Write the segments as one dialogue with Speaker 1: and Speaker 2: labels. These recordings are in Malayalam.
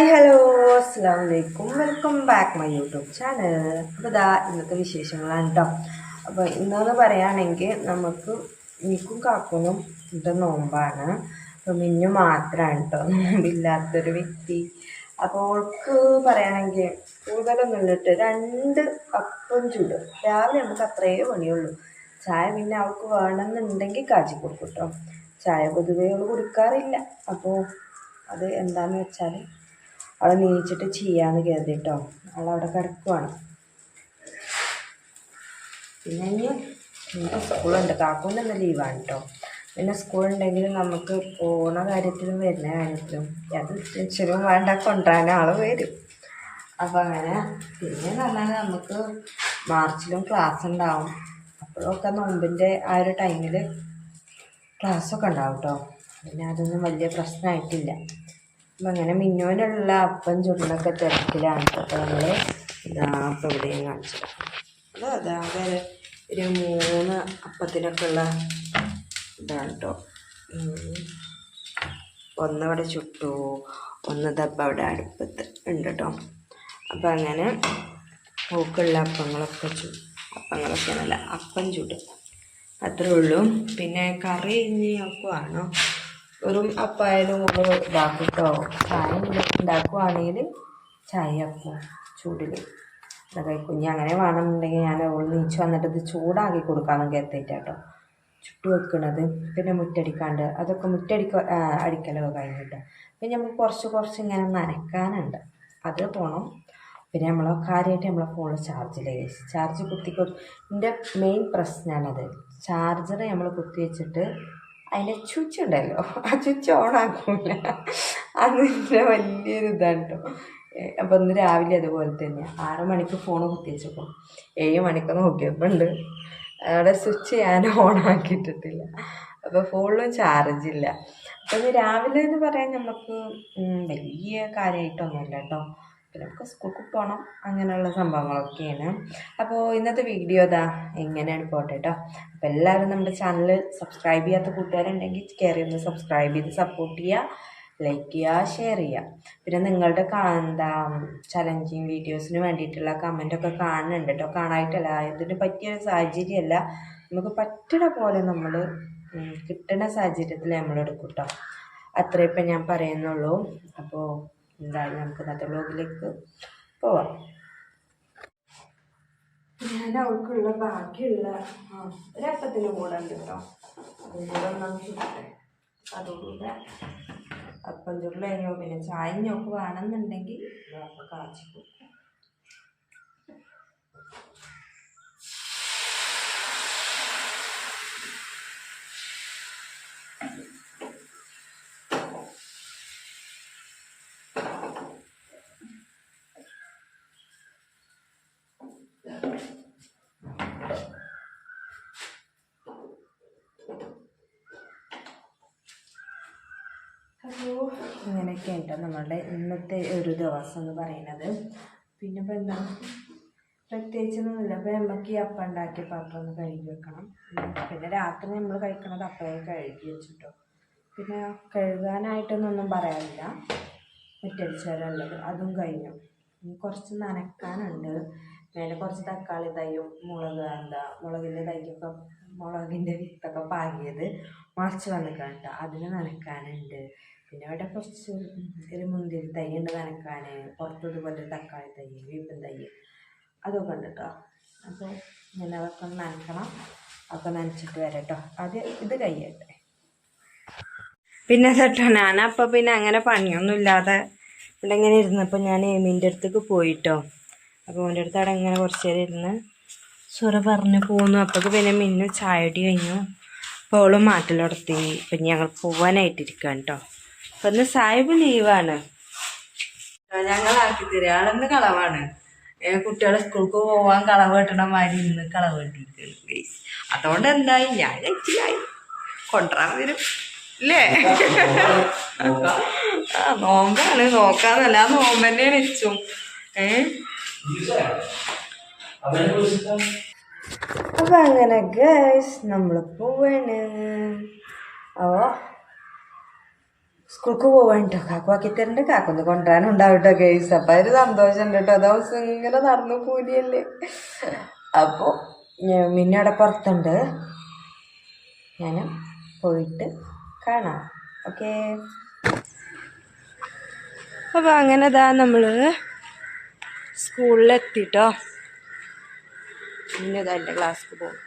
Speaker 1: ഹായ് ഹലോ അസ്സാം വലൈക്കും welcome back my YouTube channel. അപ്പോൾ ഇതാ ഇന്നത്തെ വിശേഷങ്ങളാണ് കേട്ടോ അപ്പോൾ ഇന്നെന്ന് പറയുകയാണെങ്കിൽ നമുക്ക് എനിക്കും കാക്കുനും ഇത് നോമ്പാണ്. അപ്പോൾ മിന്നു മാത്രമാണ് കേട്ടോ നോമ്പില്ലാത്തൊരു വ്യക്തി. അപ്പോൾ ഓൾക്ക് പറയുകയാണെങ്കിൽ കൂടുതലൊന്നും ഇട്ട് രണ്ട് കപ്പും ചൂട്. രാവിലെ നമുക്ക് അത്രയേ പണിയുള്ളൂ. ചായ പിന്നെ അവൾക്ക് വേണമെന്നുണ്ടെങ്കിൽ കാച്ചി കൊടുക്കും കേട്ടോ ചായ പൊതുവേ അവൾ കൊടുക്കാറില്ല. അപ്പോൾ അത് എന്താണെന്ന് വെച്ചാൽ അവൾ നീച്ചിട്ട് ചെയ്യാന്ന് കരുതിട്ടോ അവളവിടെ കിടക്കുവാണ്. പിന്നെ ഇനി സ്കൂളുണ്ട്. കാക്കൂന്റെ ഇന്ന് ലീവാണ് കേട്ടോ പിന്നെ സ്കൂളുണ്ടെങ്കിൽ നമുക്ക് പോണ കാര്യത്തിലും വരുന്ന കാര്യത്തിലും അത് ടെൻഷനും വേണ്ട കൊണ്ടുവരാൻ ആൾ വരും. അപ്പം അങ്ങനെ പിന്നെ പറഞ്ഞാൽ നമുക്ക് മാർച്ചിലും ക്ലാസ് ഉണ്ടാവും. അപ്പോഴൊക്കെ നോമ്പിന്റെ ആ ഒരു ടൈമിൽ ക്ലാസ്സൊക്കെ ഉണ്ടാവും കേട്ടോ പിന്നെ അതൊന്നും വലിയ പ്രശ്നമായിട്ടില്ല. അങ്ങനെ മിന്നോനുള്ള അപ്പം ചുരുളൊക്കെ തിരക്കിലാണ് അപ്പോൾ നമ്മൾ ഇതാ അപ്പം ഇവിടെയും കാണിച്ചത് അത് അതാകെ ഒരു മൂന്ന് അപ്പത്തിനൊക്കെ ഉള്ള ഇതാണ് കേട്ടോ ഒന്നവിടെ ചുട്ടു ഒന്ന് ദപ്പ അവിടെ അടുപ്പത്ത് ഉണ്ട് കേട്ടോ അപ്പം അങ്ങനെ പൂക്കുള്ള അപ്പങ്ങളൊക്കെ ചു അപ്പങ്ങളൊക്കെ നല്ല അപ്പം ചുടും. അത്രേ ഉള്ളൂ. പിന്നെ കറി ഇനി ആക്കുവാണോ വെറും അപ്പായാലും നമ്മൾ ഇതാക്കും കേട്ടോ ചായ ഉണ്ടാക്കുവാണെങ്കിൽ ചായ ആക്കും ചൂടിൽ അതൊക്കെ കുഞ്ഞ് അങ്ങനെ വേണമെന്നുണ്ടെങ്കിൽ ഞാൻ അവൾ നീച്ച് വന്നിട്ട് ഇത് ചൂടാക്കി കൊടുക്കാമെന്ന് കരുതിയിട്ട് കേട്ടോ ചുട്ടു വെക്കണത്. പിന്നെ മുറ്റടിക്കാണ്ട്. അതൊക്കെ മുറ്റടിക്ക അടിക്കലൊക്കെ കഴിഞ്ഞിട്ട് പിന്നെ നമുക്ക് കുറച്ച് കുറച്ച് ഇങ്ങനെ നനക്കാനുണ്ട് അത് പോകണം പിന്നെ നമ്മൾ കാര്യമായിട്ട് നമ്മളെ ഫോണിൽ ചാർജിൽ ചാർജ് കുത്തിക്കൊ എന്റെ മെയിൻ പ്രശ്നമാണത് ചാർജർ നമ്മൾ കുത്തി വെച്ചിട്ട് അതിന്റെ സ്വിച്ച് ഉണ്ടല്ലോ ആ സ്വിച്ച് ഓൺ ആക്കൂല. അതിന്റെ വലിയൊരു ഇതാണ് കേട്ടോ അപ്പം ഇന്ന് രാവിലെ അതുപോലെ തന്നെ ആറ് മണിക്ക് ഫോൺ കുത്തിച്ചപ്പോൾ ഏഴ് മണിക്ക് നോക്കിയപ്പോൾ ഉണ്ട് അവിടെ സ്വിച്ച് ഞാൻ ഓൺ ആക്കിയിട്ടിട്ടില്ല. അപ്പോൾ ഫോണിലും ചാർജ് ഇല്ല. അപ്പം രാവിലെ എന്ന് പറയാൻ നമുക്ക് വലിയ കാര്യമായിട്ടൊന്നുമില്ല കേട്ടോ പിന്നെ നമുക്ക് സ്കൂളിൽ പോകണം അങ്ങനെയുള്ള സംഭവങ്ങളൊക്കെയാണ്. അപ്പോൾ ഇന്നത്തെ വീഡിയോ ഇതാ എങ്ങനെയാണ് പോട്ടെ കേട്ടോ അപ്പോൾ എല്ലാവരും നമ്മുടെ ചാനൽ സബ്സ്ക്രൈബ് ചെയ്യാത്ത കൂട്ടുകാരുണ്ടെങ്കിൽ കയറി ഒന്ന് സബ്സ്ക്രൈബ് ചെയ്ത് സപ്പോർട്ട് ചെയ്യുക ലൈക്ക് ചെയ്യുക ഷെയർ ചെയ്യുക പിന്നെ നിങ്ങളുടെ എന്താ ചലഞ്ചിങ് വീഡിയോസിന് വേണ്ടിയിട്ടുള്ള കമന്റൊക്കെ കാണുന്നുണ്ട് കേട്ടോ കാണായിട്ടല്ല ഇതിന് പറ്റിയ സാഹചര്യമല്ല. നമുക്ക് പറ്റണ പോലെ നമ്മൾ കിട്ടുന്ന സാഹചര്യത്തിൽ നമ്മൾ എടുക്കും കേട്ടോ അത്രേ ഇപ്പം ഞാൻ പറയുന്നുള്ളൂ. അപ്പോൾ എന്തായാലും നമുക്ക് ഇന്നത്തെ വ്ലോഗിലേക്ക് പോവാം. ഞാൻ അവൾക്കുള്ള ബാക്കിയുള്ള ഒരപ്പത്തിന് കൂടെ ഉണ്ട് കേട്ടോ. അതും കൂടെ ഒന്നാം ചുട്ടെ അതുകൂടെ അപ്പം ചുരുള കഴിഞ്ഞോ പിന്നെ ചായ ഞോക്ക് വേണമെന്നുണ്ടെങ്കിൽ അപ്പം കൊടുക്കും അപ്പോൾ ഇങ്ങനെയൊക്കെ ഉണ്ടോ നമ്മളുടെ ഇന്നത്തെ ഒരു ദിവസം എന്ന് പറയുന്നത്. പിന്നെ ഇപ്പോൾ എന്താ? പ്രത്യേകിച്ചൊന്നുമില്ല. അപ്പോൾ നമുക്ക് ഈ അപ്പം ഉണ്ടാക്കിയ പാത്രം ഒന്ന് കഴുകി വെക്കണം. പിന്നെ രാത്രി നമ്മൾ കഴിക്കണത് അപ്പഴേ കഴുകി വെച്ചിട്ടോ. പിന്നെ കഴുകാനായിട്ടൊന്നും പറയാനില്ല. മുറ്റടിച്ചാലുള്ളത് അതും കഴിഞ്ഞു. ഇനി കുറച്ച് നനക്കാനുണ്ട്. മേലെ കുറച്ച് തക്കാളി തൈയും മുളക് എന്താ മുളകിന്റെ തൈക്കൊക്കെ മുളകിന്റെ വിത്തൊക്കെ പാകിയത് മുളച്ച് വന്നിട്ടുണ്ട്. അതിന് നനക്കാനുണ്ട് പിന്നെ അവിടെ കുറച്ച് ഒരു മുന്തിരി തൈ ഉണ്ട് നനക്കാൻ പുറത്തതുപോലെ തക്കാളി തൈ വീപ്പൻ തൈ അതൊക്കെ ഉണ്ട് കേട്ടോ അപ്പോൾ ഞാൻ അതൊക്കെ ഒന്ന് നനക്കണം. അതൊക്കെ നനച്ചിട്ട് വരാം കേട്ടോ അത് ഇത് കഴിയട്ടെ. പിന്നെ കേട്ടോ ഞാനപ്പോൾ പിന്നെ അങ്ങനെ പണിയൊന്നും ഇല്ലാതെ ഇവിടെ ഇങ്ങനെ ഇരുന്നപ്പോൾ ഞാൻ എമീന്റെ അടുത്തേക്ക് പോയിട്ടോ. അപ്പോൾ അവന്റെ അടുത്ത് അവിടെ ഇങ്ങനെ കുറച്ച് നേരം ഇരുന്ന് സുറ പറഞ്ഞു പോന്നു. അപ്പോഴേക്ക് പിന്നെ മിന്നു ചായടി കഴിഞ്ഞു. അപ്പോൾ അവളും മാറ്റലോടത്തി. ഇപ്പം ഞങ്ങൾ പോവാനായിട്ടിരിക്കുകയാണ് കേട്ടോ അപ്പം ഇന്ന് സാഹിബ് ലീവാണ്. ഞങ്ങളാക്കി തരാം. ആളെന്ന് കളവാണ്. കുട്ടികളെ സ്കൂൾക്ക് പോവാൻ കളവ് കെട്ടണ മാതിരി ഇന്ന് കളവ് അതുകൊണ്ട് എന്തായി? ഞാൻ കഴിച്ചില്ലായി. കൊണ്ടുവരാൻ വരും. ഇല്ലേ? ആ നോമ്പാണ്. നോക്കാന്നല്ല ആ നോമ്പ് തന്നെയാണ് ഇച്ചും ഏ? അപ്പൊ അങ്ങനെ ഗൈസ് നമ്മൾ പോവാണ്. ഓ സ്കൂൾക്ക് പോവാൻ കേട്ടോ കാക്കുവാക്കി തരണ്ട്. കാക്കൊന്ന് കൊണ്ടുവരാനുണ്ടാവട്ടോ ഗേസ് അപ്പം ഒരു സന്തോഷമുണ്ട് കേട്ടോ ദിവസം ഇങ്ങനെ നടന്നു കൂലിയല്ലേ. അപ്പോൾ മിന്നെ അവിടെ പുറത്തുണ്ട്. ഞാൻ പോയിട്ട് കാണാം. ഓക്കേ അപ്പോൾ അങ്ങനെ ഇതാ നമ്മൾ സ്കൂളിലെത്തിട്ടോ. പിന്നെ ഇതാ എന്റെ ക്ലാസ്സിൽ പോകും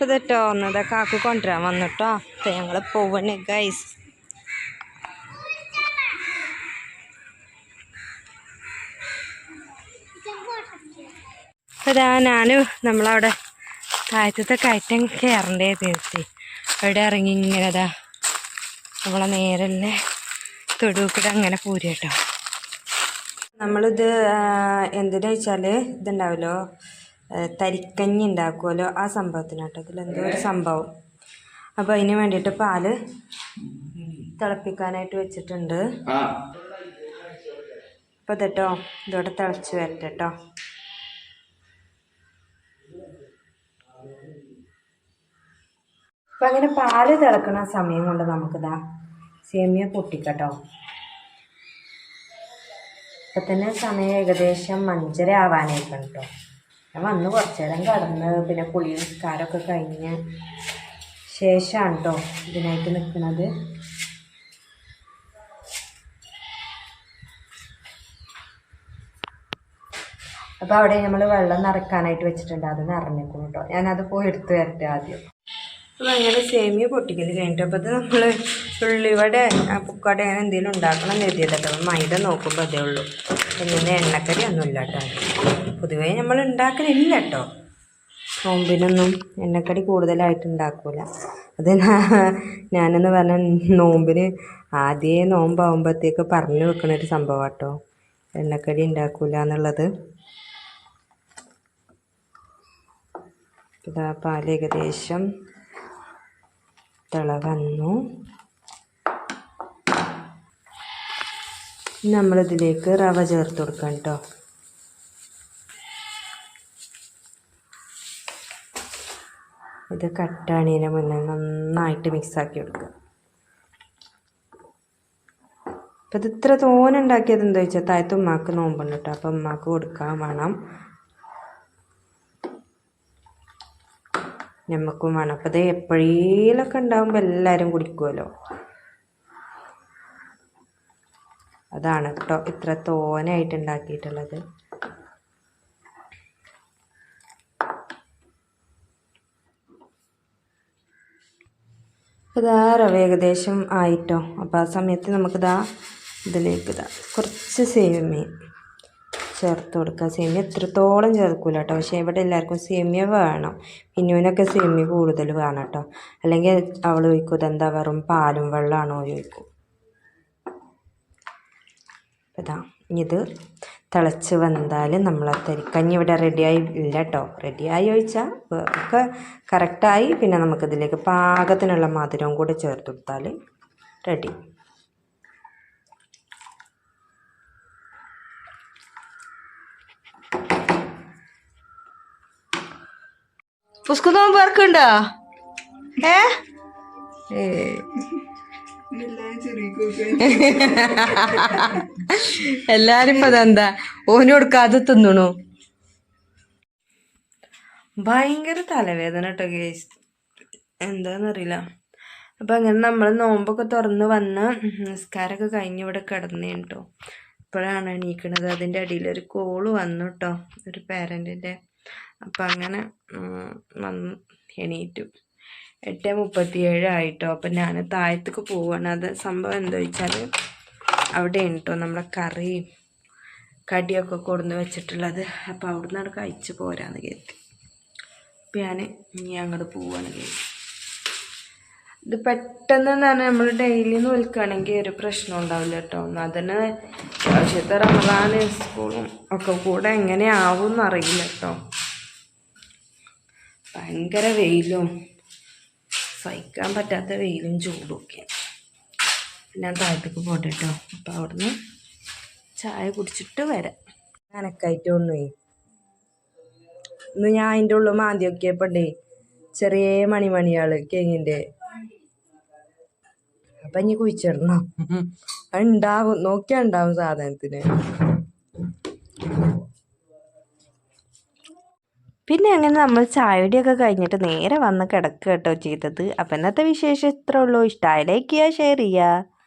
Speaker 1: അപ്പോൾ കേട്ടോ ഒന്നതാ കാക്കു കൊണ്ടുവരാൻ വന്നിട്ടോ? അപ്പം ഞങ്ങൾ പോവണേ ഗൈസ് ഇതാ ഞാനും നമ്മളവിടെ താഴത്തത്തെ കയറ്റം കയറണ്ടേ തീർത്തി. അവിടെ ഇറങ്ങി ഇങ്ങനെ ഇതാ നമ്മളെ നേരല്ലേ തൊടുക്കൂടെ അങ്ങനെ പൂരി കേട്ടോ. നമ്മളിത് എന്തിനാ വെച്ചാൽ ഇതുണ്ടാവുമല്ലോ ആ, തരിക്കഞ്ഞി ഉണ്ടാക്കുമല്ലോ ആ സംഭവത്തിനാട്ടോ ഇതിലെന്തോ ഒരു സംഭവം. അപ്പോൾ അതിന് വേണ്ടിയിട്ട് പാൽ തിളപ്പിക്കാനായിട്ട് വെച്ചിട്ടുണ്ട്. അപ്പോൾ ഇതട്ടോ ഇതോടെ തിളച്ച് വരട്ടെ കേട്ടോ. അപ്പം അങ്ങനെ പാൽ തിളക്കണ സമയം കൊണ്ട് നമുക്കിതാ സേമിയ പൊട്ടിക്കട്ടോ. ഇപ്പം തന്നെ സമയം ഏകദേശം അഞ്ചര ആവാനായിട്ടുണ്ട് കേട്ടോ. ഞാൻ വന്ന് കുറച്ച് നേരം കടന്ന് പിന്നെ കുളി നിസ്കാരമൊക്കെ കഴിഞ്ഞ് ശേഷമാണ് കേട്ടോ ഇതിനായിട്ട് നിൽക്കുന്നത് അപ്പോൾ അവിടെ നമ്മൾ വെള്ളം നിറക്കാനായിട്ട് വെച്ചിട്ടുണ്ട്. അത് നിറഞ്ഞേക്കും കേട്ടോ. ഞാനത് പോയി എടുത്ത് വരട്ടെ ആദ്യം. അപ്പോൾ അങ്ങനെ സേമിയ പൊട്ടിക്കൽ കഴിഞ്ഞിട്ട് അപ്പോൾ അത് നമ്മൾ ഉള്ളിവടെ പുക്കട അങ്ങനെ എന്തെങ്കിലും ഉണ്ടാക്കണം എന്ന് അപ്പോൾ മൈദ നോക്കുമ്പോൾ അതേ ഉള്ളൂ. ഇങ്ങനെ എണ്ണക്കറി ഒന്നുമില്ല കേട്ടോ പൊതുവേ നമ്മൾ ഉണ്ടാക്കലില്ല കേട്ടോ. നോമ്പിനൊന്നും എണ്ണക്കടി കൂടുതലായിട്ട് ഉണ്ടാക്കൂല. അത് ഞാനെന്ന് പറഞ്ഞാൽ നോമ്പിന് ആദ്യമേ നോമ്പാകുമ്പോഴത്തേക്ക് പറഞ്ഞു വെക്കണ ഒരു സംഭവം കേട്ടോ എണ്ണക്കടി ഉണ്ടാക്കൂല എന്നുള്ളത്. ഇതാ പാൽ ഏകദേശം തിള വന്നു. നമ്മളിതിലേക്ക് റവ ചേർത്ത് കൊടുക്കാം കേട്ടോ. ഇത് കട്ടാണീനെ മുന്നേ നന്നായിട്ട് മിക്സാക്കി കൊടുക്കുക അപ്പം ഇത് ഇത്ര തോനെ ഉണ്ടാക്കിയത് എന്താ വെച്ചാൽ താഴത്ത് ഉമ്മാക്ക് നോമ്പുണ്ട് കേട്ടോ അപ്പം ഉമ്മാക്ക് കൊടുക്കാൻ വേണം. ഞമ്മക്കും വേണം. അപ്പം ഇത് എപ്പോഴേലൊക്കെ ഉണ്ടാകുമ്പോൾ എല്ലാവരും കുടിക്കുമല്ലോ അതാണ് കേട്ടോ ഇത്ര തോനായിട്ട് ഉണ്ടാക്കിയിട്ടുള്ളത്. ഇതാ റവ ഏകദേശം ആയിട്ടോ. അപ്പോൾ ആ സമയത്ത് നമുക്കിതാ ഇതിലേക്ക് ഇതാ കുറച്ച് സേമിയ ചേർത്ത് കൊടുക്കുക സേമിയ എത്രത്തോളം ചേർക്കൂല കേട്ടോ പക്ഷേ ഇവിടെ എല്ലാവർക്കും സേമിയ വേണം. പിന്നുവിനൊക്കെ സേമിയ കൂടുതൽ വേണം കേട്ടോ. അല്ലെങ്കിൽ അവൾ ചോദിക്കും ഇതെന്താ വെറും പാലും വെള്ളമാണോ? ചോദിക്കും. ഇതാ ഇത് തിളച്ച് വന്നാൽ നമ്മൾ ആ തരിക്കഞ്ഞി ഇവിടെ റെഡിയായി ഇല്ല കേട്ടോ റെഡിയായി ചോദിച്ചാൽ ഒക്കെ കറക്റ്റായി പിന്നെ നമുക്കിതിലേക്ക് പാകത്തിനുള്ള മധുരവും കൂടെ ചേർത്ത് കൊടുത്താൽ റെഡി നോമ്പ് പേർക്കുണ്ടോ ഏ. എല്ലാരും ഇപ്പൊ അതെന്താ ഓന് കൊടുക്കാതെ തിന്നണു. ഭയങ്കര തലവേദന കേട്ടോ കേസ് എന്താന്നറിയില്ല. അപ്പം അങ്ങനെ നമ്മൾ നോമ്പൊക്കെ തുറന്ന് വന്ന് നിസ്കാരമൊക്കെ കഴിഞ്ഞ് ഇവിടെ കിടന്നേ കേട്ടോ ഇപ്പോഴാണ് എണീക്കണത്. അതിന്റെ അടിയിൽ ഒരു കോൾ വന്നു കേട്ടോ ഒരു പേരന്റിന്റെ അപ്പം അങ്ങനെ ഉം, വന്ന് എണീറ്റു. എട്ട് മുപ്പത്തി ഏഴായിട്ടോ അപ്പം ഞാൻ താഴത്തേക്ക് പോവാണ്. അത് സംഭവം എന്താ വെച്ചാൽ അവിടെ ഉണ്ടോ നമ്മുടെ കറിയും കടിയൊക്കെ കൊടുന്ന് വെച്ചിട്ടുള്ളത്. അപ്പോൾ അവിടെ നിന്നാണ് കഴിച്ച് പോരാന്ന് കരുതി. അപ്പം ഞാൻ ഇനി അങ്ങോട്ട് പോവാണ് കരുതി. ഇത് പെട്ടെന്ന് തന്നെ നമ്മൾ ഡെയിലി നോൽക്കുകയാണെങ്കിൽ ഒരു പ്രശ്നം ഉണ്ടാവില്ല കേട്ടോ. അതിന് ആവശ്യത്തെ റമദാന് സ്കൂളും ഒക്കെ കൂടെ എങ്ങനെയാവും എന്നറിയില്ല കേട്ടോ. ഭയങ്കര വെയിലും സഹിക്കാൻ പറ്റാത്ത വെയിലും ചൂടും ഒക്കെ ഞാൻ താഴത്തേക്ക് പോട്ടെ കേട്ടോ അപ്പോൾ അവിടുന്ന് ചായ കുടിച്ചിട്ട് വരാം. നനക്കായിട്ട് കൊണ്ടുപോയി ഇന്ന് ഞാൻ അതിന്റെ ഉള്ളിൽ മാന്തി നോക്കിയപ്പോണ്ടേ ചെറിയ മണിമണിയാൾ കേങ്ങിന്റെ അപ്പം ഇനി കുഴിച്ചിടണം. ഉണ്ടാവും നോക്കിയാൽ ഉണ്ടാവും സാധനത്തിന്. പിന്നെ അങ്ങനെ നമ്മൾ ചായയുടെയൊക്കെ കഴിഞ്ഞിട്ട് നേരെ വന്ന് കിടക്കുക കേട്ടോ ചെയ്തത്. അപ്പം ഇന്നത്തെ വിശേഷം ഇത്രേ ഉള്ളൂ. ഇഷ്ടമായി ലൈക്ക് ചെയ്യുക ഷെയർ ചെയ്യുക.